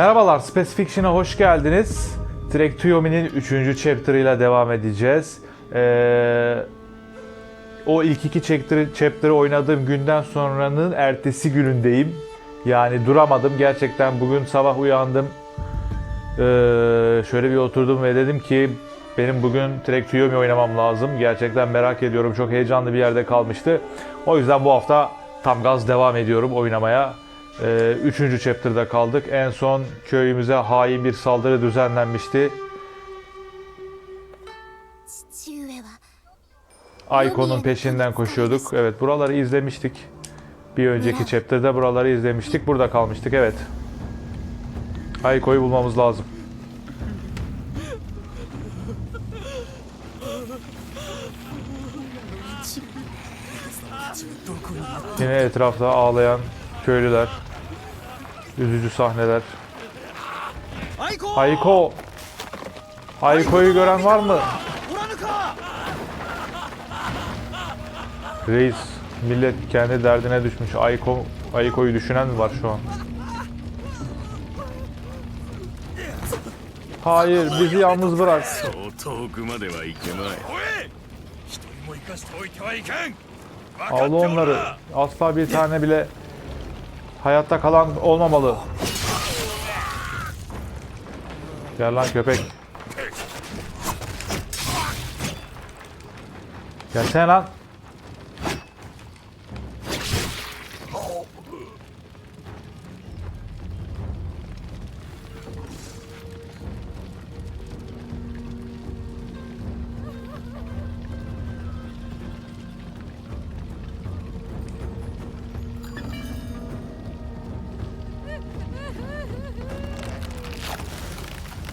Merhabalar, Space Fiction'a hoş geldiniz. Trek to Yomi'nin 3. chapter'ıyla devam edeceğiz. Ee, o ilk iki chapter'ı, oynadığım günden sonranın ertesi günündeyim. Yani duramadım. Gerçekten bugün sabah uyandım. Ee, şöyle bir oturdum ve dedim ki benim bugün Trek to Yomi oynamam lazım. Gerçekten merak ediyorum. Çok heyecanlı bir yerde kalmıştı. O yüzden bu hafta tam gaz devam ediyorum oynamaya. Ee, üçüncü chapter'da kaldık. En son köyümüze hain bir saldırı düzenlenmişti. Ayko'nun peşinden koşuyorduk. Evet buraları izlemiştik. Bir önceki chapter'da buraları izlemiştik. Burada kalmıştık evet. Ayko'yu bulmamız lazım. Yine etrafta ağlayan köylüler. Üzücü sahneler. Hayko! Hayko'yu gören var mı? Reis, millet kendi derdine düşmüş. Ayko, Ayko'yu düşünen mi var şu an? Hayır, bizi yalnız bırak. Avla onları. Asla bir tane bile hayatta kalan olmamalı. Gel lan köpek. Gelsene lan.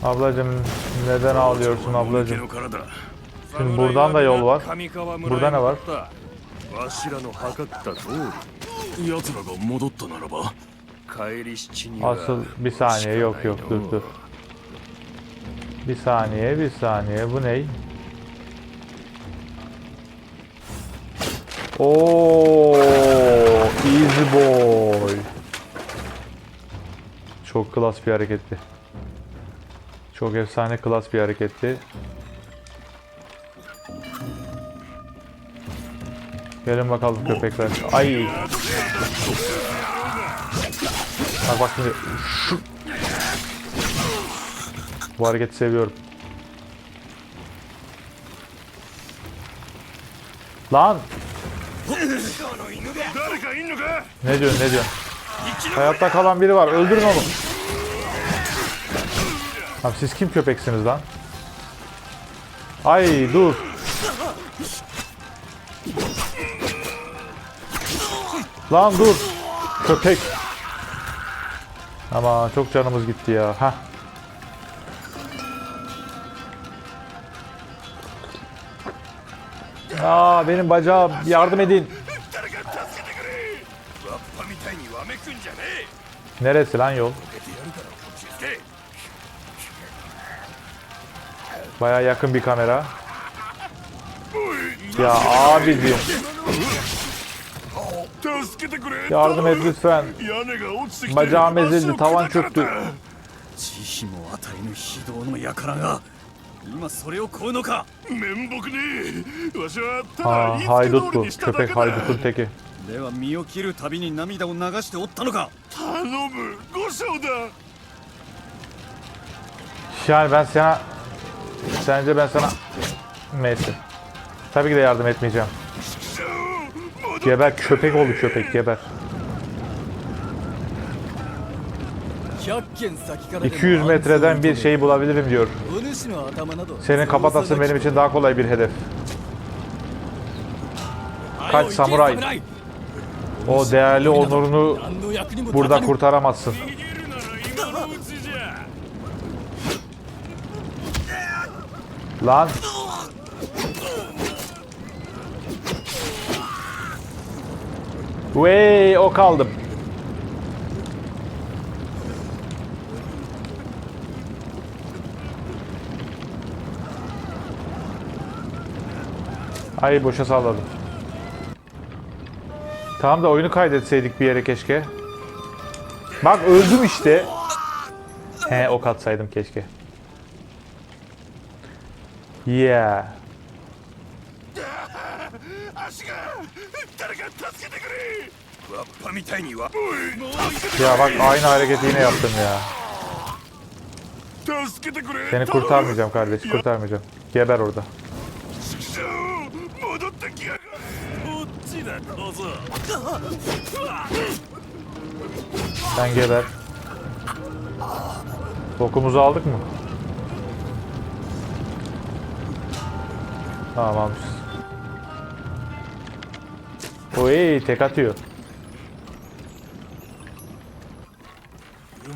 Ablacım neden ağlıyorsun の ablacım? の体 Şimdi buradan da yol var. 上川村 Burada ne var? わしらの測った通り奴らが戻ったならば帰り七には Asıl bir saniye yok yok dur dur. Bir saniye bir saniye bu ney? Oo, easy boy. Çok klas bir hareketti. Çok efsane klas bir hareketti. Gelin bakalım köpekler. Ay. Bak bak şimdi. Şu. Bu hareketi seviyorum. Lan. Ne diyorsun ne diyorsun? Hayatta kalan biri var. Öldürün onu. Abi siz kim köpeksiniz lan? Ay dur. Lan dur. Köpek. Ama çok canımız gitti ya. Ha. Aa benim bacağım. Yardım edin. Neresi lan yol? Baya yakın bir kamera. Ya abicim 助けてくれ yardım et lütfen. 屋根が落ちてきて Bacağım ezildi, tavan çöktü. 慈悲も与えぬ非道の輩が今それを請うのか面目ねえわしはた Ha, だ言いつけ haydut 通り bu. にしただけ Köpek だ haydutun teki. では身を切るたびに涙を流しておったのか頼む五章だ Yani ben sana... Sence ben sana... Neyse. Tabii ki de yardım etmeyeceğim. Geber köpek oldu köpek geber. 200 metreden bir şeyi bulabilirim diyor. Senin kapatasın benim için daha kolay bir hedef. Kaç samuray. O değerli onurunu burada kurtaramazsın. Lan. Vey o kaldım. Ay boşa salladım. Tamam da oyunu kaydetseydik bir yere keşke. Bak öldüm işte. He ok atsaydım keşke. Yeah. 足が誰か助けてくれわっぱみたいには Ya bak aynı hareketi yine yaptım ya. 助けてくれ Seni kurtarmayacağım kardeş kurtarmayacağım. Geber orada. ちょ戻ってきやがれこっちだ小僧 Sen geber. Bokumuzu aldık mı? Tamam almışız. Oy tek atıyor.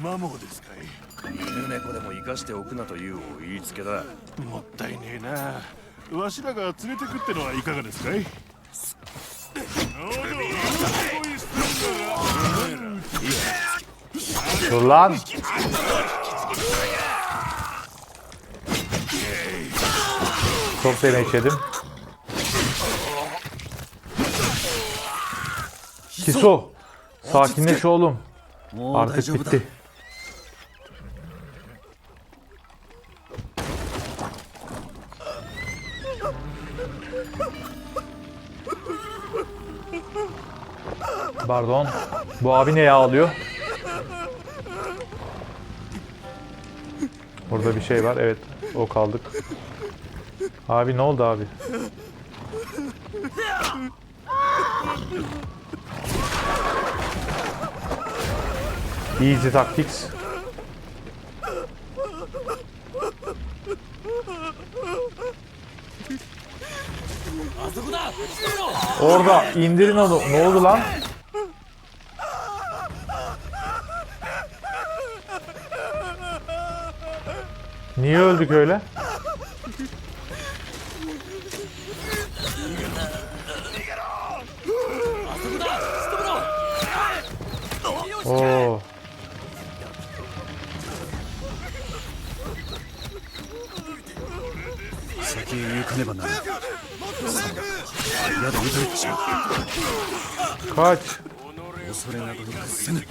馬もですかい犬猫でも生かしておくなという言いつけだもったいねえなわしらが連れてくってのはいかがですかい Dur lan. Çok demek yedim. Kiso. Sakinleş oğlum. Artık bitti. Pardon. Bu abi neye ağlıyor? Burada bir şey var. Evet. Ok aldık. Abi ne oldu abi? Easy Tactics. Orada indirin onu. Ne oldu lan? Niye öldük öyle? やだ撃たれてしまう Kaç. 恐れなどなくせぬ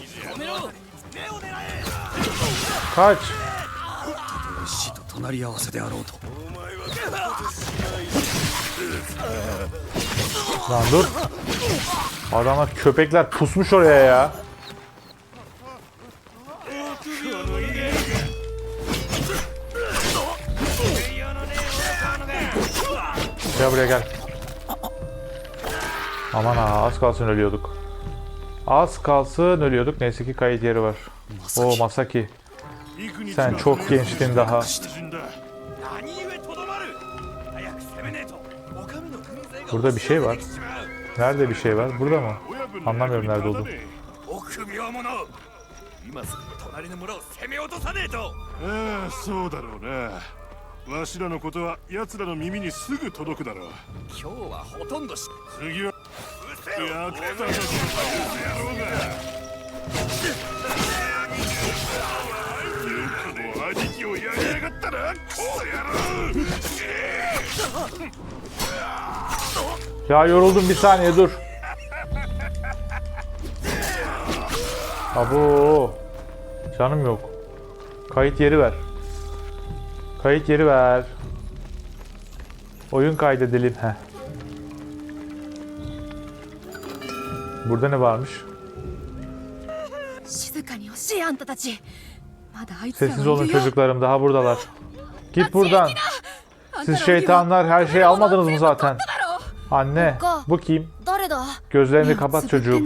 Kaç. 死と隣り合わせであろうと Lan dur. Adamlar köpekler pusmuş oraya ya. Gel buraya gel. Aman ha az kalsın ölüyorduk. Az kalsın ölüyorduk. Neyse ki kayıt yeri var. Masaki. Oo Masaki. Sen çok gençtin daha. Burada bir şey var. Nerede bir şey var? Burada mı? Anlamıyorum nerede oldu. Washira no koto wa yatsura no mimi ni sugu todoku daro. Kyou wa hotondo 攻め落とさねえとえああそうだろうなわしらのことは奴らの耳にすぐ届くだろう今日はほとんどし次は役立たずの野郎がよくも兄貴をやりやがったなこの野郎 Ya yoruldum bir saniye dur. Abo. Canım yok. Kayıt yeri ver. Kayıt yeri ver. Oyun kaydedelim. Heh. Burada ne varmış? Sessiz olun çocuklarım daha buradalar. Git buradan. Siz şeytanlar her şeyi almadınız mı zaten? Anne bu kim? Gözlerini kapat çocuğum.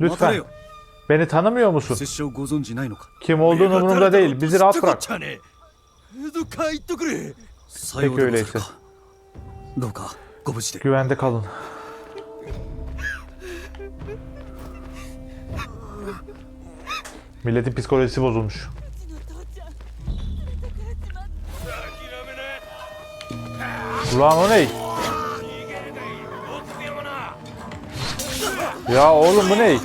Lütfen. Beni tanımıyor musun? Kim olduğun umurumda değil. Bizi rahat bırak. Peki öyleyse. Güvende kalın. Milletin psikolojisi bozulmuş. Ulan o ne? Ya oğlum bu ne?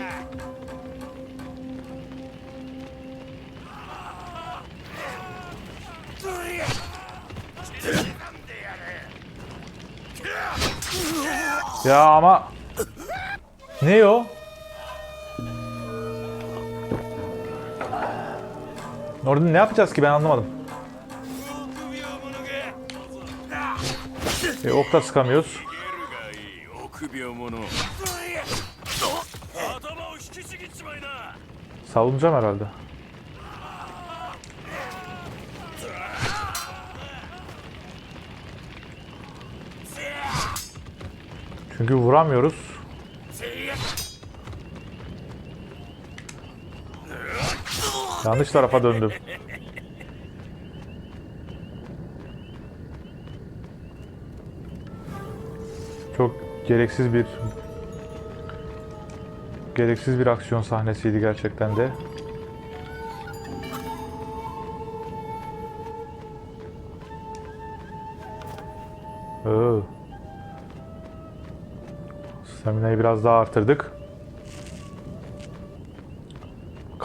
Ya ama ne o? Orada ne yapacağız ki ben anlamadım. E, ok da sıkamıyoruz. Savunacağım herhalde. Çünkü vuramıyoruz. Yanlış tarafa döndüm. Çok gereksiz bir gereksiz bir aksiyon sahnesiydi gerçekten de. Oo. Stamina'yı biraz daha artırdık.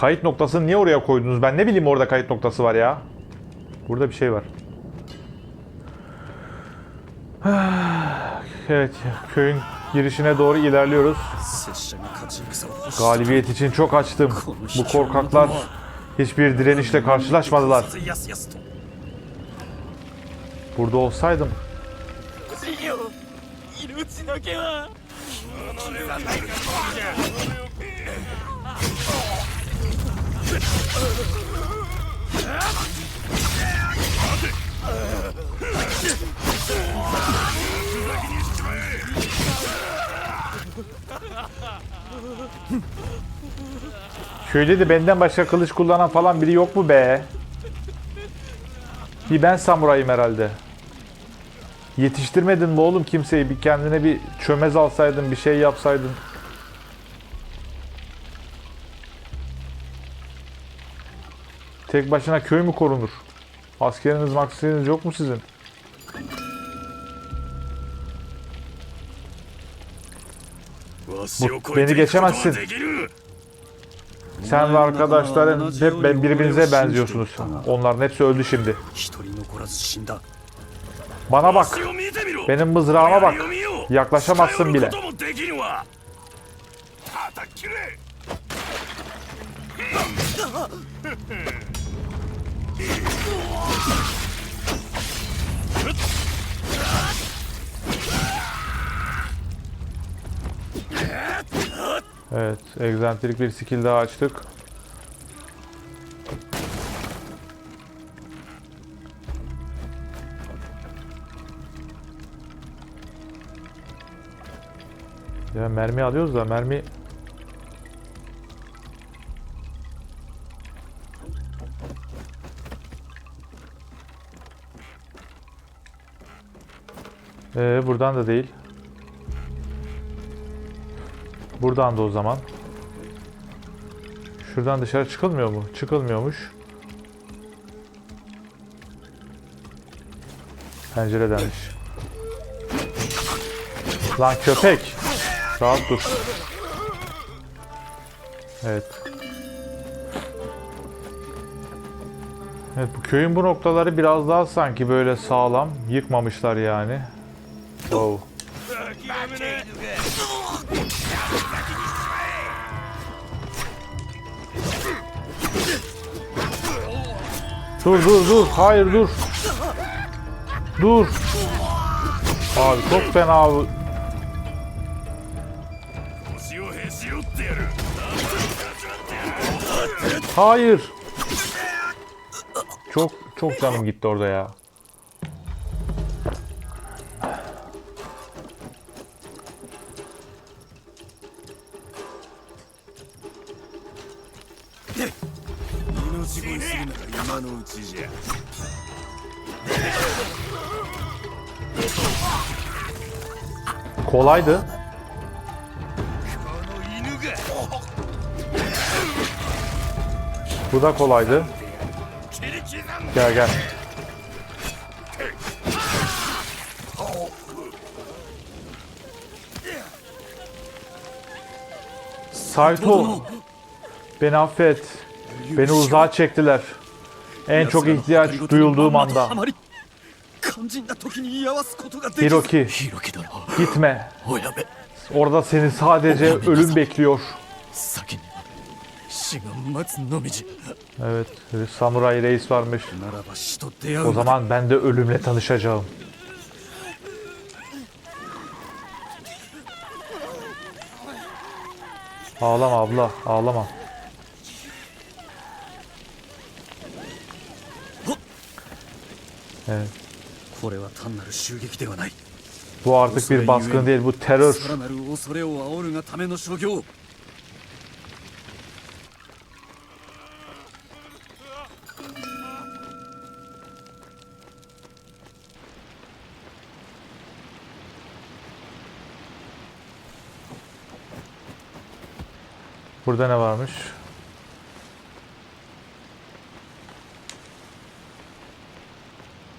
Kayıt noktasını niye oraya koydunuz? Ben ne bileyim orada kayıt noktası var ya. Burada bir şey var. Evet, köyün girişine doğru ilerliyoruz. Galibiyet için çok açtım. Bu korkaklar hiçbir direnişle karşılaşmadılar. Burada olsaydım. Köyde de benden başka kılıç kullanan falan biri yok mu be? Bir ben samurayım herhalde. Yetiştirmedin mi oğlum kimseyi? Bir kendine bir çömez alsaydın, bir şey yapsaydın. Tek başına köy mü korunur? Askeriniz maksidiniz yok mu sizin? Bu, beni geçemezsin. Sen ve arkadaşların hep ben birbirinize benziyorsunuz. Onların hepsi öldü şimdi. Bana bak. Benim mızrağıma bak. Yaklaşamazsın bile. Evet, egzantrik bir skill daha açtık. Ya mermi alıyoruz da mermi Ee, buradan da değil. Buradan da o zaman. Şuradan dışarı çıkılmıyor mu? Çıkılmıyormuş. Penceredenmiş. Lan köpek. Rahat dur. Evet. Evet bu köyün bu noktaları biraz daha sanki böyle sağlam. Yıkmamışlar yani. Wow. Dur dur dur. Hayır dur. Dur. Abi çok fena abi. Hayır. Çok çok canım gitti orada ya. kolaydı. Bu da kolaydı. Gel gel. Saito. Beni affet. Beni uzağa çektiler. En çok ihtiyaç duyulduğum anda. Hiroki. Gitme. Orada seni sadece ölüm bekliyor. Evet, samuray reis varmış. O zaman ben de ölümle tanışacağım. Ağlama abla, ağlama. Evet. Bu artık bir baskın değil, bu terör. Burada ne varmış?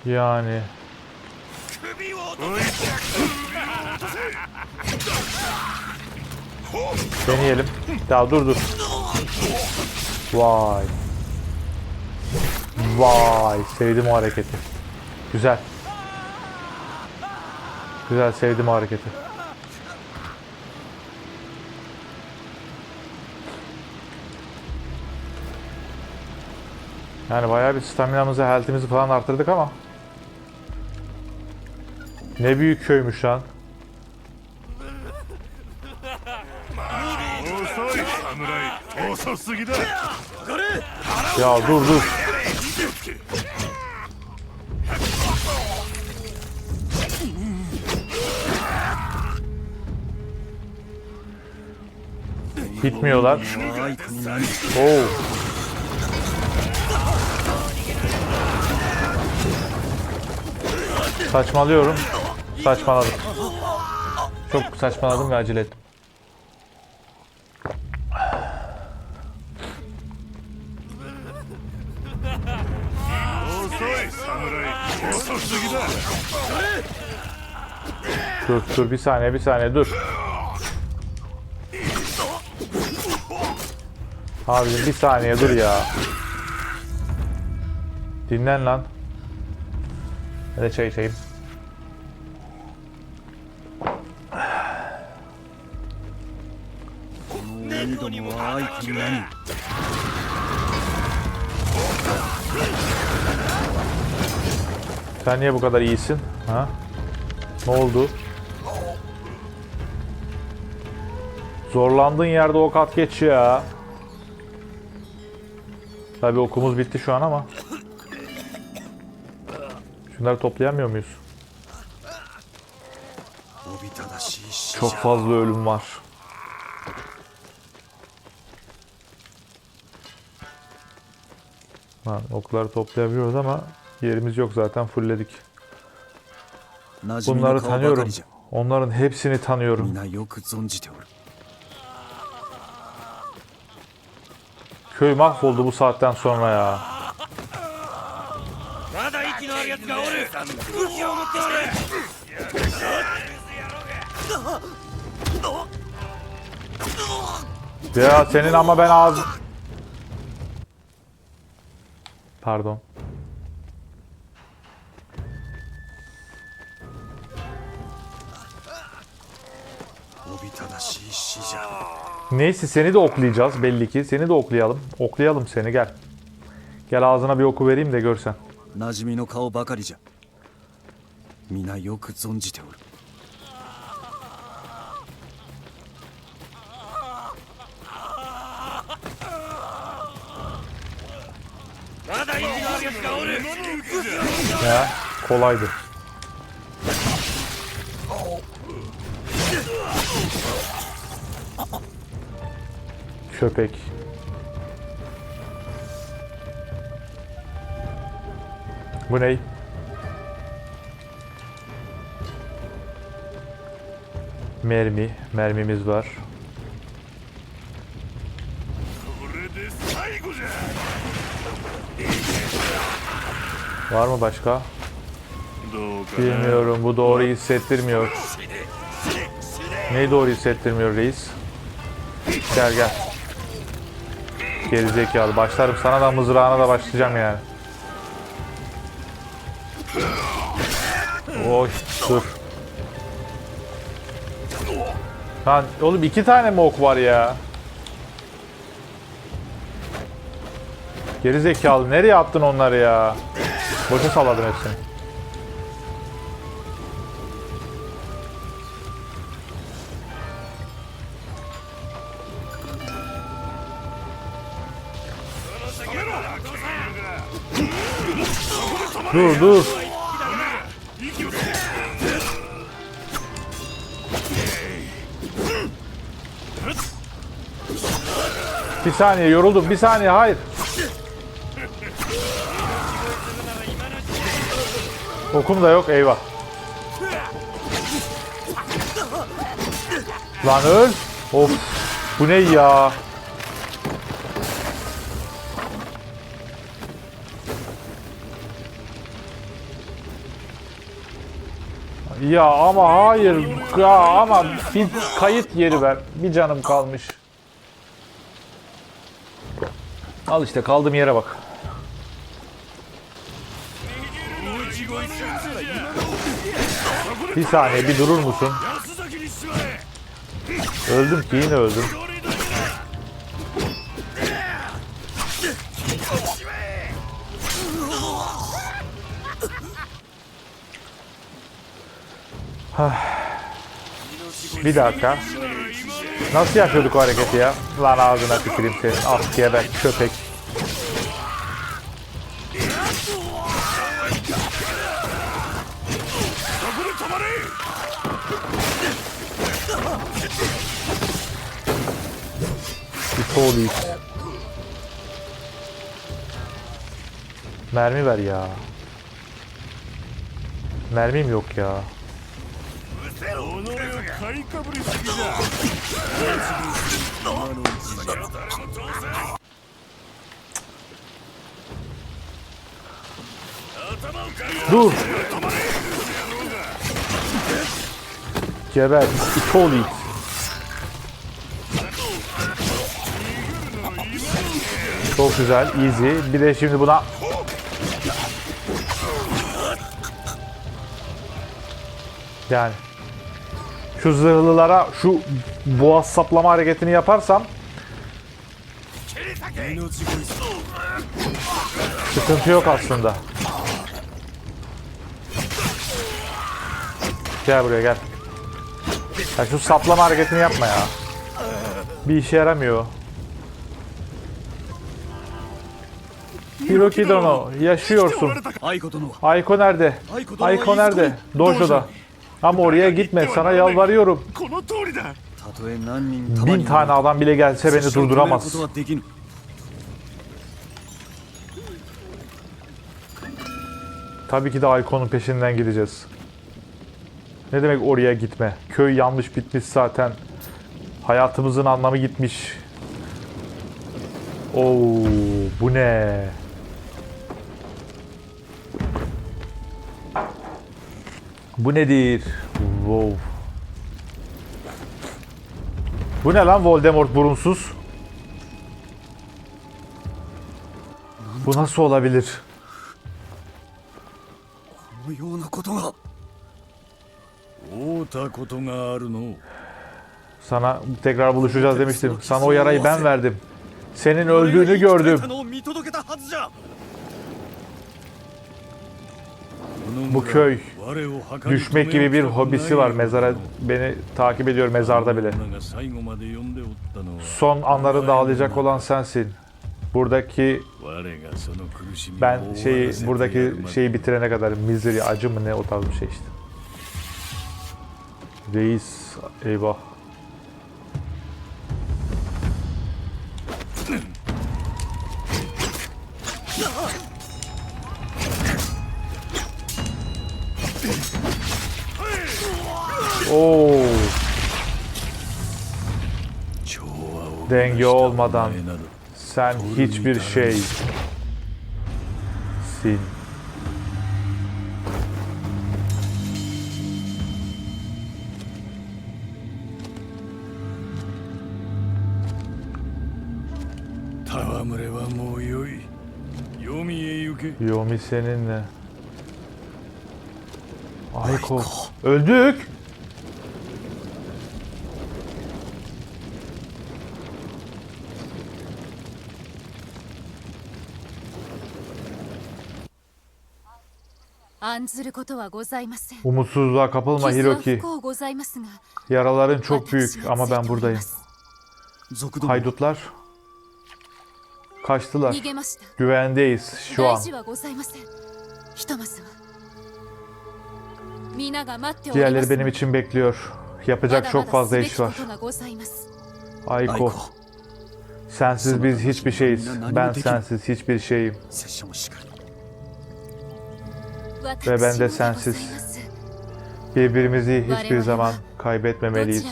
Yani deneyelim. Daha dur dur. Vay. Vay, sevdim o hareketi. Güzel. Güzel sevdim o hareketi. Yani bayağı bir staminamızı, health'imizi falan arttırdık ama. Ne büyük köymüş lan. Ya dur dur. Bitmiyorlar. Oo. Saçmalıyorum. Saçmaladım. Çok saçmaladım ve acele ettim. Dur dur bir saniye bir saniye dur. Abi bir saniye dur ya. Dinlen lan. Hadi çay içeyim. の鬼どもは愛国なに Sen niye bu kadar iyisin? Ha? Ne oldu? Zorlandığın yerde ok at geç ya. Tabii okumuz bitti şu an ama. Şunları toplayamıyor muyuz? おびただしい死 Çok fazla ölüm var. Ha, okları toplayabiliyoruz ama yerimiz yok zaten fullledik. Bunları tanıyorum. Onların hepsini tanıyorum. Köy mahvoldu bu saatten sonra ya. Ya senin ama ben ağzım... Pardon. Neyse seni de oklayacağız belli ki. Seni de oklayalım. Oklayalım seni gel. Gel ağzına bir oku vereyim de görsen. Najimi no kao bakari ja. Mina yoku zonjite. kolaydı. Köpek. Bu ney? Mermi. Mermimiz var. Var mı başka? Bilmiyorum bu doğru hissettirmiyor. Neyi doğru hissettirmiyor reis? Gel gel. Gerizekalı başlarım sana da mızrağına da başlayacağım yani. Oy dur. Lan oğlum iki tane mi ok var ya? Geri zekalı nereye attın onları ya? Boşa salladım hepsini. Dur dur. Bir saniye yoruldum. Bir saniye hayır. Okum da yok eyvah. Lan öl. Of. Bu ne ya? Ya ama hayır. Ya ama bir kayıt yeri ver. Bir canım kalmış. Al işte kaldığım yere bak. Bir saniye bir durur musun? Öldüm ki yine öldüm. Bir dakika. Nasıl yapıyorduk o hareketi ya? Lan ağzına tüküreyim senin. Ah geber köpek. Bir police. Mermi ver ya. Mermim yok ya. 己を買いかぶりすぎじゃ今のうちじゃ誰も通せん頭をかい Dur. Geber. Police. Çok güzel. Easy. Bir de şimdi buna Yani Küzırlılara şu boğaz saplama hareketini yaparsam sıkıntı yok aslında. Gel buraya gel. Ya şu saplama hareketini yapma ya. Bir işe yaramıyor. Hiroki Dono yaşıyorsun. Aiko nerede? Aiko nerede? Dojo'da. Ama oraya gitme sana yalvarıyorum. Bin tane adam bile gelse beni durduramaz. Tabii ki de Aykon'un peşinden gideceğiz. Ne demek oraya gitme? Köy yanmış bitmiş zaten. Hayatımızın anlamı gitmiş. Oo, bu ne? Bu nedir? Wow. Bu ne lan Voldemort burunsuz? Bu nasıl olabilir? Sana tekrar buluşacağız demiştim. Sana o yarayı ben verdim. Senin öldüğünü gördüm. Bu köy düşmek gibi bir hobisi var. Mezara beni takip ediyor mezarda bile. Son anlarında ağlayacak olan sensin. Buradaki ben şeyi buradaki şeyi bitirene kadar misery acı mı ne o tarz bir şey işte. Reis eyvah. Oo. Denge olmadan sen hiçbir şey sin. Yomi seninle. Marco. Öldük. Umutsuzluğa kapılma Hiroki. Yaraların çok büyük ama ben buradayım. Haydutlar kaçtılar. Güvendeyiz şu an. Diğerleri benim için bekliyor. Yapacak çok fazla iş var. Ayko. Sensiz biz hiçbir şeyiz. Ben sensiz hiçbir şeyim. Ve ben de sensiz. Birbirimizi hiçbir zaman kaybetmemeliyiz.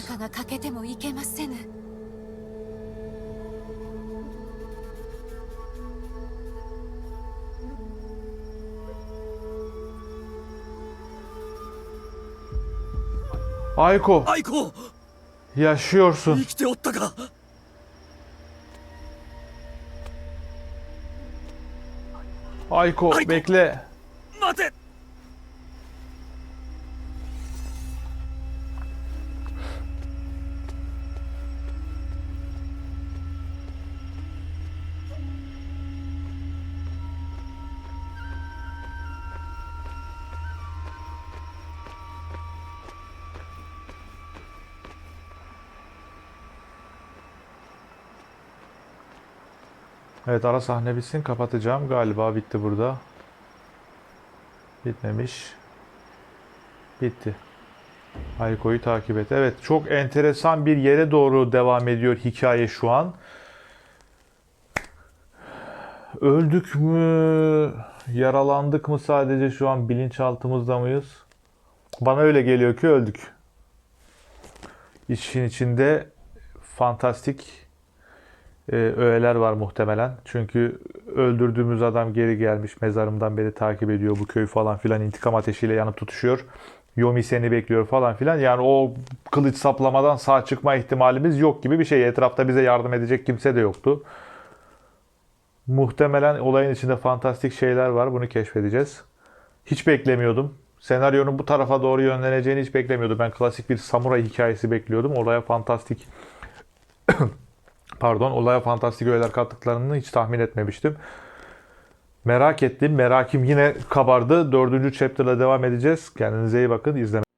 Ayko. Ayko. Yaşıyorsun. Ayko, Ayko. bekle. Mate. Evet ara sahne bitsin kapatacağım. Galiba bitti burada. Bitmemiş. Bitti. Ayko'yu takip et. Evet çok enteresan bir yere doğru devam ediyor hikaye şu an. Öldük mü? Yaralandık mı sadece şu an bilinçaltımızda mıyız? Bana öyle geliyor ki öldük. İşin içinde fantastik e, öğeler var muhtemelen. Çünkü öldürdüğümüz adam geri gelmiş. Mezarımdan beri takip ediyor bu köy falan filan. intikam ateşiyle yanıp tutuşuyor. Yomi seni bekliyor falan filan. Yani o kılıç saplamadan sağ çıkma ihtimalimiz yok gibi bir şey. Etrafta bize yardım edecek kimse de yoktu. Muhtemelen olayın içinde fantastik şeyler var. Bunu keşfedeceğiz. Hiç beklemiyordum. Senaryonun bu tarafa doğru yönleneceğini hiç beklemiyordum. Ben klasik bir samuray hikayesi bekliyordum. Olaya fantastik pardon olaya fantastik öğeler kattıklarını hiç tahmin etmemiştim. Merak ettim. Merakım yine kabardı. Dördüncü chapter'la devam edeceğiz. Kendinize iyi bakın. İzlemeye